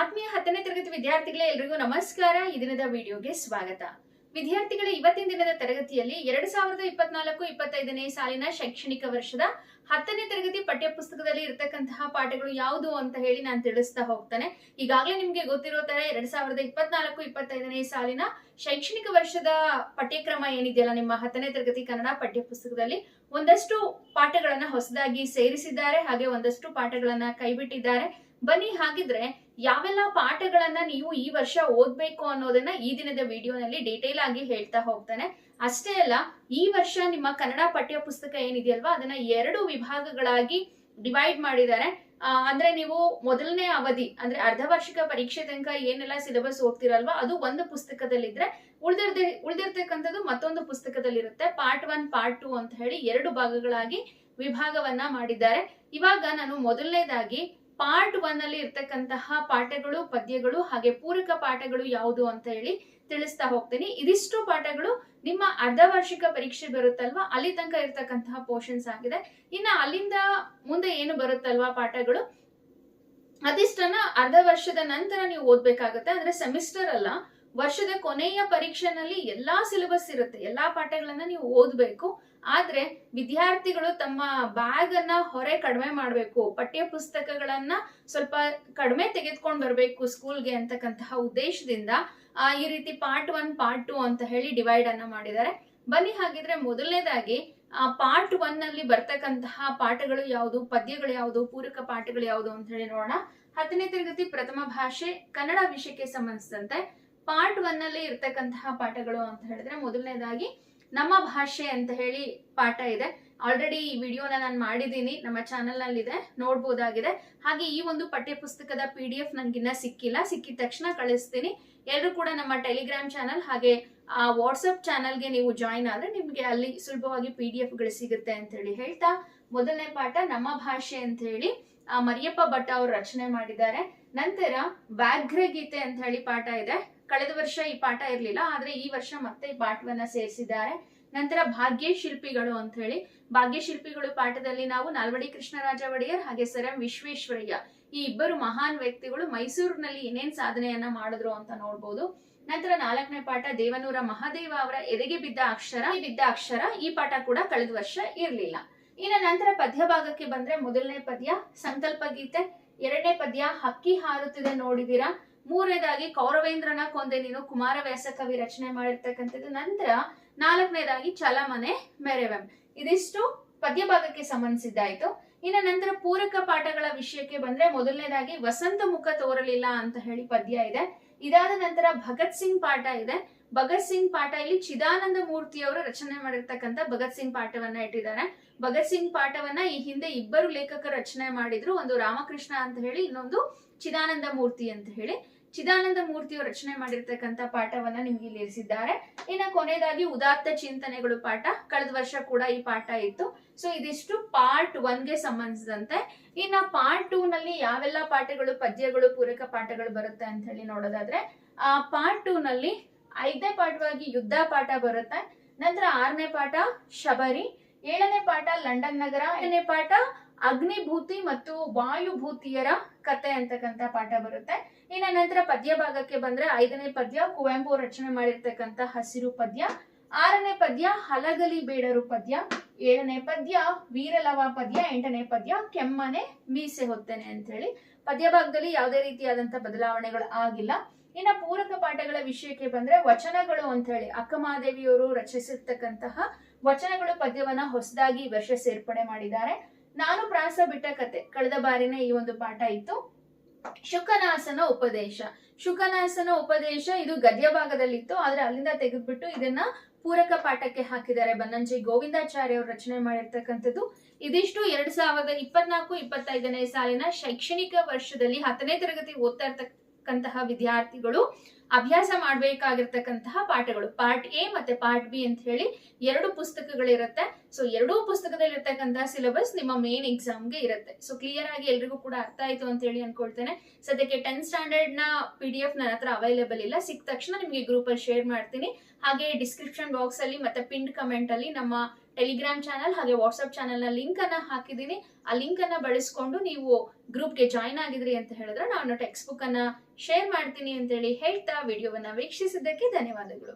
ಆತ್ಮೀಯ ಹತ್ತನೇ ತರಗತಿ ವಿದ್ಯಾರ್ಥಿಗಳೇ, ಎಲ್ರಿಗೂ ನಮಸ್ಕಾರ. ಈ ದಿನದ ವಿಡಿಯೋಗೆ ಸ್ವಾಗತ. ವಿದ್ಯಾರ್ಥಿಗಳ ಇವತ್ತಿನ ದಿನದ ತರಗತಿಯಲ್ಲಿ ಎರಡ್ ಸಾವಿರದ ಇಪ್ಪತ್ನಾಲ್ಕು ಇಪ್ಪತ್ತೈದನೇ ಸಾಲಿನ ಶೈಕ್ಷಣಿಕ ವರ್ಷದ ಹತ್ತನೇ ತರಗತಿ ಪಠ್ಯ ಪುಸ್ತಕದಲ್ಲಿ ಇರತಕ್ಕಂತಹ ಪಾಠಗಳು ಯಾವುದು ಅಂತ ಹೇಳಿ ನಾನು ತಿಳಿಸ್ತಾ ಹೋಗ್ತಾನೆ. ಈಗಾಗಲೇ ನಿಮ್ಗೆ ಗೊತ್ತಿರೋ ತರ ಎರಡ್ ಸಾವಿರದ ಇಪ್ಪತ್ನಾಲ್ಕು ಇಪ್ಪತ್ತೈದನೇ ಸಾಲಿನ ಶೈಕ್ಷಣಿಕ ವರ್ಷದ ಪಠ್ಯಕ್ರಮ ಏನಿದೆಯಲ್ಲ, ನಿಮ್ಮ ಹತ್ತನೇ ತರಗತಿ ಕನ್ನಡ ಪಠ್ಯ ಪುಸ್ತಕದಲ್ಲಿ ಒಂದಷ್ಟು ಪಾಠಗಳನ್ನ ಹೊಸದಾಗಿ ಸೇರಿಸಿದ್ದಾರೆ, ಹಾಗೆ ಒಂದಷ್ಟು ಪಾಠಗಳನ್ನ ಕೈಬಿಟ್ಟಿದ್ದಾರೆ. ಬನ್ನಿ, ಹಾಗಿದ್ರೆ ಯಾವೆಲ್ಲ ಪಾಠಗಳನ್ನ ನೀವು ಈ ವರ್ಷ ಓದ್ಬೇಕು ಅನ್ನೋದನ್ನ ಈ ದಿನದ ವಿಡಿಯೋನಲ್ಲಿ ಡೀಟೇಲ್ ಆಗಿ ಹೇಳ್ತಾ ಹೋಗ್ತಾನೆ. ಅಷ್ಟೇ ಅಲ್ಲ, ಈ ವರ್ಷ ನಿಮ್ಮ ಕನ್ನಡ ಪಠ್ಯ ಪುಸ್ತಕ ಏನಿದೆಯಲ್ವಾ, ಅದನ್ನ ಎರಡು ವಿಭಾಗಗಳಾಗಿ ಡಿವೈಡ್ ಮಾಡಿದ್ದಾರೆ. ಅಂದ್ರೆ ನೀವು ಮೊದಲನೇ ಅವಧಿ, ಅಂದ್ರೆ ಅರ್ಧ ವಾರ್ಷಿಕ ಪರೀಕ್ಷೆ ತನಕ ಏನೆಲ್ಲ ಸಿಲೆಬಸ್ ಓದ್ತಿರಲ್ವಾ, ಅದು ಒಂದು ಪುಸ್ತಕದಲ್ಲಿದ್ರೆ ಉಳ್ದಿರ್ದೆ, ಉಳ್ದಿರ್ತಕ್ಕಂಥದ್ದು ಮತ್ತೊಂದು ಪುಸ್ತಕದಲ್ಲಿರುತ್ತೆ. ಪಾರ್ಟ್ ಒನ್ ಪಾರ್ಟ್ ಟು ಅಂತ ಹೇಳಿ ಎರಡು ಭಾಗಗಳಾಗಿ ವಿಭಾಗವನ್ನ ಮಾಡಿದ್ದಾರೆ. ಇವಾಗ ನಾನು ಮೊದಲನೇದಾಗಿ ಪಾರ್ಟ್ ಒನ್ ಅಲ್ಲಿ ಇರ್ತಕ್ಕಂತಹ ಪಾಠಗಳು, ಪದ್ಯಗಳು, ಹಾಗೆ ಪೂರಕ ಪಾಠಗಳು ಯಾವುದು ಅಂತ ಹೇಳಿ ತಿಳಿಸ್ತಾ ಹೋಗ್ತೀನಿ. ಇದಿಷ್ಟು ಪಾಠಗಳು ನಿಮ್ಮ ಅರ್ಧ ವಾರ್ಷಿಕ ಪರೀಕ್ಷೆ ಬರುತ್ತಲ್ವಾ? ಅಲ್ಲಿ ತನಕ ಇರ್ತಕ್ಕಂತಹ ಪೋರ್ಷನ್ಸ್ ಆಗಿದೆ. ಇನ್ನ ಅಲ್ಲಿಂದ ಮುಂದೆ ಏನು ಬರುತ್ತಲ್ವಾ ಪಾಠಗಳು? ಅದಿಷ್ಟನ್ನ ಅರ್ಧ ವರ್ಷದ ನಂತರ ನೀವು ಓದ್ಬೇಕಾಗತ್ತೆ. ಅಂದ್ರೆ ಸೆಮಿಸ್ಟರ್ ಅಲ್ಲ. ವರ್ಷದ ಕೊನೆಯ ಪರೀಕ್ಷೆನಲ್ಲಿ ಎಲ್ಲಾ ಸಿಲೆಬಸ್ ಇರುತ್ತೆ, ಎಲ್ಲಾ ಪಾಠಗಳನ್ನ ನೀವು ಓದ್ಬೇಕು. ಆದ್ರೆ ವಿದ್ಯಾರ್ಥಿಗಳು ತಮ್ಮ ಬ್ಯಾಗ್ ಅನ್ನ ಹೊರೆ ಕಡಿಮೆ ಮಾಡಬೇಕು, ಪಠ್ಯ ಪುಸ್ತಕಗಳನ್ನ ಸ್ವಲ್ಪ ಕಡಿಮೆ ತೆಗೆದುಕೊಂಡು ಬರಬೇಕು ಸ್ಕೂಲ್ಗೆ ಅಂತಕ್ಕಂತಹ ಉದ್ದೇಶದಿಂದ ಈ ರೀತಿ ಪಾರ್ಟ್ ಒನ್ ಪಾರ್ಟ್ ಟು ಅಂತ ಹೇಳಿ ಡಿವೈಡ್ ಅನ್ನ ಮಾಡಿದ್ದಾರೆ. ಬನ್ನಿ ಹಾಗಿದ್ರೆ ಮೊದಲನೇದಾಗಿ ಪಾರ್ಟ್ ಒನ್ನಲ್ಲಿ ಬರ್ತಕ್ಕಂತಹ ಪಾಠಗಳು ಯಾವುದು, ಪದ್ಯಗಳು ಯಾವುದು, ಪೂರಕ ಪಾಠಗಳು ಯಾವುದು ಅಂತ ಹೇಳಿ ನೋಡೋಣ. ಹತ್ತನೇ ತರಗತಿ ಪ್ರಥಮ ಭಾಷೆ ಕನ್ನಡ ವಿಷಯಕ್ಕೆ ಸಂಬಂಧಿಸಿದಂತೆ. ಪಾರ್ಟ್ ಒನ್ ಅಲ್ಲಿ ಇರ್ತಕ್ಕಂತಹ ಪಾಠಗಳು ಅಂತ ಹೇಳಿದ್ರೆ ಮೊದಲನೇದಾಗಿ ನಮ್ಮ ಭಾಷೆ ಅಂತ ಹೇಳಿ ಪಾಠ ಇದೆ. ಆಲ್ರೆಡಿ ಈ ವಿಡಿಯೋನ ನಾನು ಮಾಡಿದ್ದೀನಿ. ನಮ್ಮ ಚಾನೆಲ್ನಲ್ಲಿ ಇದೆ ನೋಡ್ಬೋದಾಗಿದೆ. ಹಾಗೆ ಈ ಒಂದು ಪಠ್ಯ ಪುಸ್ತಕದ ಪಿ ಡಿ ಎಫ್ ನನಗಿನ್ನ ಸಿಕ್ಕಿಲ್ಲ. ಸಿಕ್ಕಿದ ತಕ್ಷಣ ಕಳಿಸ್ತೀನಿ. ಎಲ್ಲರೂ ಕೂಡ ನಮ್ಮ ಟೆಲಿಗ್ರಾಮ್ ಚಾನಲ್ ಹಾಗೆ, ಆ ವಾಟ್ಸಪ್ ಚಾನಲ್ಗೆ ನೀವು ಜಾಯಿನ್ ಆದರೆ ನಿಮಗೆ ಅಲ್ಲಿ ಸುಲಭವಾಗಿ ಪಿ ಡಿ ಎಫ್ಗಳು ಸಿಗುತ್ತೆ ಅಂತ ಹೇಳಿ ಹೇಳ್ತಾ, ಮೊದಲನೇ ಪಾಠ ನಮ್ಮ ಭಾಷೆ ಅಂತ ಹೇಳಿ ಮರಿಯಪ್ಪ ಭಟ್ ಅವರು ರಚನೆ ಮಾಡಿದ್ದಾರೆ. ನಂತರ ವ್ಯಾಘ್ರ ಗೀತೆ ಅಂತ ಹೇಳಿ ಪಾಠ ಇದೆ. ಕಳೆದ ವರ್ಷ ಈ ಪಾಠ ಇರಲಿಲ್ಲ, ಆದ್ರೆ ಈ ವರ್ಷ ಮತ್ತೆ ಈ ಪಾಠವನ್ನ ಸೇರಿಸಿದ್ದಾರೆ. ನಂತರ ಭಾಗ್ಯ ಶಿಲ್ಪಿಗಳು ಅಂತ ಹೇಳಿ ಭಾಗ್ಯ ಶಿಲ್ಪಿಗಳು ಪಾಠದಲ್ಲಿ ನಾವು ನಾಲ್ವಡಿ ಕೃಷ್ಣರಾಜ ಒಡೆಯರ್ ಹಾಗೆ ಸರ್ ಎಂ ವಿಶ್ವೇಶ್ವರಯ್ಯ, ಈ ಇಬ್ಬರು ಮಹಾನ್ ವ್ಯಕ್ತಿಗಳು ಮೈಸೂರಿನಲ್ಲಿ ಏನೇನ್ ಸಾಧನೆಯನ್ನ ಮಾಡಿದ್ರು ಅಂತ ನೋಡ್ಬೋದು. ನಂತರ ನಾಲ್ಕನೇ ಪಾಠ ದೇವನೂರ ಮಹಾದೇವ ಅವರ ಎದೆಗೆ ಬಿದ್ದ ಅಕ್ಷರ ಬಿದ್ದ ಅಕ್ಷರ, ಈ ಪಾಠ ಕೂಡ ಕಳೆದ ವರ್ಷ ಇರಲಿಲ್ಲ. ಇನ್ನು ನಂತರ ಪದ್ಯ ಭಾಗಕ್ಕೆ ಬಂದ್ರೆ ಮೊದಲನೇ ಪದ್ಯ ಸಂಕಲ್ಪ ಗೀತೆ, ಎರಡನೇ ಪದ್ಯ ಹಕ್ಕಿ ಹಾರುತ್ತಿದೆ ನೋಡಿದೀರಾ ಮೂರನೇದಾಗಿ ಕೌರವೇಂದ್ರನ ಕೊಂದೆ ನೀನು ಕುಮಾರವ್ಯಾಸ ಕವಿ ರಚನೆ ಮಾಡಿರ್ತಕ್ಕಂಥದ್ದು. ನಂತರ ನಾಲ್ಕನೇದಾಗಿ ಚಲಮನೆ ಮೆರೆವೆಂ. ಇದಿಷ್ಟು ಪದ್ಯ ಭಾಗಕ್ಕೆ ಸಂಬಂಧಿಸಿದ್ದಾಯ್ತು. ಇನ್ನು ನಂತರ ಪೂರಕ ಪಾಠಗಳ ವಿಷಯಕ್ಕೆ ಬಂದ್ರೆ ಮೊದಲನೇದಾಗಿ ವಸಂತ ಮುಖ ತೋರಲಿಲ್ಲ ಅಂತ ಹೇಳಿ ಪದ್ಯ ಇದೆ. ಇದಾದ ನಂತರ ಭಗತ್ ಸಿಂಗ್ ಪಾಠ ಇದೆ. ಭಗತ್ ಸಿಂಗ್ ಪಾಠ ಇಲ್ಲಿ ಚಿದಾನಂದ ಮೂರ್ತಿಯವರು ರಚನೆ ಮಾಡಿರ್ತಕ್ಕಂಥ ಭಗತ್ ಸಿಂಗ್ ಪಾಠವನ್ನ ಇಟ್ಟಿದ್ದಾರೆ. ಭಗತ್ ಸಿಂಗ್ ಪಾಠವನ್ನ ಈ ಹಿಂದೆ ಇಬ್ಬರು ಲೇಖಕರು ರಚನೆ ಮಾಡಿದ್ರು. ಒಂದು ರಾಮಕೃಷ್ಣ ಅಂತ ಹೇಳಿ ಇನ್ನೊಂದು ಚಿದಾನಂದ ಮೂರ್ತಿ ಅಂತ ಹೇಳಿ ಚಿದಾನಂದ ಮೂರ್ತಿಯು ರಚನೆ ಮಾಡಿರ್ತಕ್ಕಂಥ ಪಾಠವನ್ನ ನಿಮ್ಗೆ ಇಲ್ಲಿ ಇರಿಸಿದ್ದಾರೆ. ಇನ್ನ ಕೊನೆಯದಾಗಿ ಉದಾತ್ತ ಚಿಂತನೆಗಳು ಪಾಠ. ಕಳೆದ ವರ್ಷ ಕೂಡ ಈ ಪಾಠ ಇತ್ತು. ಸೊ ಇದಿಷ್ಟು ಪಾರ್ಟ್ ಒನ್ಗೆ ಸಂಬಂಧಿಸಿದಂತೆ. ಇನ್ನ ಪಾರ್ಟ್ ಟೂ ನಲ್ಲಿ ಯಾವೆಲ್ಲ ಪಾಠಗಳು, ಪದ್ಯಗಳು, ಪೂರಕ ಪಾಠಗಳು ಬರುತ್ತೆ ಅಂತ ಹೇಳಿ ನೋಡೋದಾದ್ರೆ, ಆ ಪಾರ್ಟ್ ಟೂ ನಲ್ಲಿ ಐದನೇ ಪಾಠವಾಗಿ ಯುದ್ಧ ಪಾಠ ಬರುತ್ತೆ. ನಂತರ ಆರನೇ ಪಾಠ ಶಬರಿ, ಏಳನೇ ಪಾಠ ಲಂಡನ್ ನಗರ ಏಳನೇ ಪಾಠ ಅಗ್ನಿಭೂತಿ ಮತ್ತು ವಾಯುಭೂತಿಯರ ಕತೆ ಅಂತಕ್ಕಂಥ ಪಾಠ ಬರುತ್ತೆ. ಇನ್ನ ನಂತರ ಪದ್ಯ ಭಾಗಕ್ಕೆ ಬಂದ್ರೆ ಐದನೇ ಪದ್ಯ, ಕುವೆಂಪು ರಚನೆ ಮಾಡಿರ್ತಕ್ಕಂಥ ಹಸಿರು ಪದ್ಯ, ಆರನೇ ಪದ್ಯ, ಹಲಗಲಿ ಬೇಡರು ಪದ್ಯ, ಏಳನೇ ಪದ್ಯ, ವೀರಲವ ಪದ್ಯ, ಎಂಟನೇ ಪದ್ಯ, ಕೆಮ್ಮನೆ ಮೀಸೆ ಹೊತ್ತೇನೆ ಅಂತ ಹೇಳಿ ಪದ್ಯ ಭಾಗದಲ್ಲಿ ಯಾವುದೇ ರೀತಿಯಾದಂತ ಬದಲಾವಣೆಗಳು ಆಗಿಲ್ಲ. ಇನ್ನ ಪೂರಕ ಪಾಠಗಳ ವಿಷಯಕ್ಕೆ ಬಂದ್ರೆ ವಚನಗಳು ಅಂತ ಹೇಳಿ ಅಕ್ಕಮಹಾದೇವಿಯವರು ರಚಿಸಿರ್ತಕ್ಕಂತಹ ವಚನಗಳು ಪದ್ಯವನ್ನ ಹೊಸದಾಗಿ ವರ್ಷ ಸೇರ್ಪಡೆ ಮಾಡಿದ್ದಾರೆ. ನಾನು ಪ್ರಾಸ ಬಿಟ್ಟ ಕತೆ. ಕಳೆದ ಬಾರಿನೇ ಈ ಒಂದು ಪಾಠ ಇತ್ತು. ಶುಕನಾಸನ ಉಪದೇಶ. ಶುಕನಾಸನ ಉಪದೇಶ ಇದು ಗದ್ಯ ಭಾಗದಲ್ಲಿತ್ತು. ಆದ್ರೆ ಅಲ್ಲಿಂದ ತೆಗೆದ್ಬಿಟ್ಟು ಇದನ್ನ ಪೂರಕ ಪಾಠಕ್ಕೆ ಹಾಕಿದ್ದಾರೆ ಬನ್ನಂಜಿ ಗೋವಿಂದಾಚಾರ್ಯ ಅವರು ರಚನೆ ಮಾಡಿರ್ತಕ್ಕಂಥದ್ದು. ಇದಿಷ್ಟು ಎರಡ್ ಸಾವಿರದ ಇಪ್ಪತ್ನಾಲ್ಕು, ಇಪ್ಪತ್ತೈದನೇ ಸಾಲಿನ ಶೈಕ್ಷಣಿಕ ವರ್ಷದಲ್ಲಿ ಹತ್ತನೇ ತರಗತಿ ಓದ್ತಾ ಇರ್ತಕ್ಕಂತಹ ವಿದ್ಯಾರ್ಥಿಗಳು ಅಭ್ಯಾಸ ಮಾಡಬೇಕಾಗಿರ್ತಕ್ಕಂತಹ ಪಾಠಗಳು. ಪಾರ್ಟ್ ಎ ಮತ್ತೆ ಪಾರ್ಟ್ ಬಿ ಅಂತ ಹೇಳಿ ಎರಡು ಪುಸ್ತಕಗಳಿರುತ್ತೆ. ಸೊ ಎರಡೂ ಪುಸ್ತಕದಲ್ಲಿ ಇರತಕ್ಕಂತಹ ಸಿಲೆಬಸ್ ನಿಮ್ಮ ಮೇನ್ ಎಕ್ಸಾಮ್ಗೆ ಇರುತ್ತೆ. ಸೊ ಕ್ಲಿಯರ್ ಆಗಿ ಎಲ್ರಿಗೂ ಕೂಡ ಅರ್ಥ ಆಯ್ತು ಅಂತ ಹೇಳಿ ಅನ್ಕೊಳ್ತೇನೆ. ಸದ್ಯಕ್ಕೆ ಟೆನ್ ಸ್ಟ್ಯಾಂಡರ್ಡ್ನ ಪಿ ಡಿ ಎಫ್ ನನ್ನ ಹತ್ರ ಅವೈಲೇಬಲ್ ಇಲ್ಲ. ಸಿಕ್ಕ ತಕ್ಷಣ ನಿಮಗೆ ಗ್ರೂಪ್ ಅಲ್ಲಿ ಶೇರ್ ಮಾಡ್ತೀನಿ. ಹಾಗೆ ಡಿಸ್ಕ್ರಿಪ್ಷನ್ ಬಾಕ್ಸ್ ಅಲ್ಲಿ ಮತ್ತೆ ಪಿಂಡ್ ಕಮೆಂಟ್ ಅಲ್ಲಿ ನಮ್ಮ ಟೆಲಿಗ್ರಾಮ್ ಚಾನಲ್ ಹಾಗೆ ವಾಟ್ಸಪ್ ಚಾನಲ್ನ ಲಿಂಕ್ ಅನ್ನ ಹಾಕಿದ್ದೀನಿ. ಆ ಲಿಂಕ್ ಅನ್ನ ಬಳಸ್ಕೊಂಡು ನೀವು ಗ್ರೂಪ್ಗೆ ಜಾಯ್ನ್ ಆಗಿದ್ರಿ ಅಂತ ಹೇಳಿದ್ರೆ ನಾನು ಟೆಕ್ಸ್ಟ್ ಬುಕ್ ಅನ್ನ ಶೇರ್ ಮಾಡ್ತೀನಿ ಅಂತೇಳಿ ಹೇಳ್ತಾ ವಿಡಿಯೋವನ್ನು ವೀಕ್ಷಿಸಿದ್ದಕ್ಕೆ ಧನ್ಯವಾದಗಳು.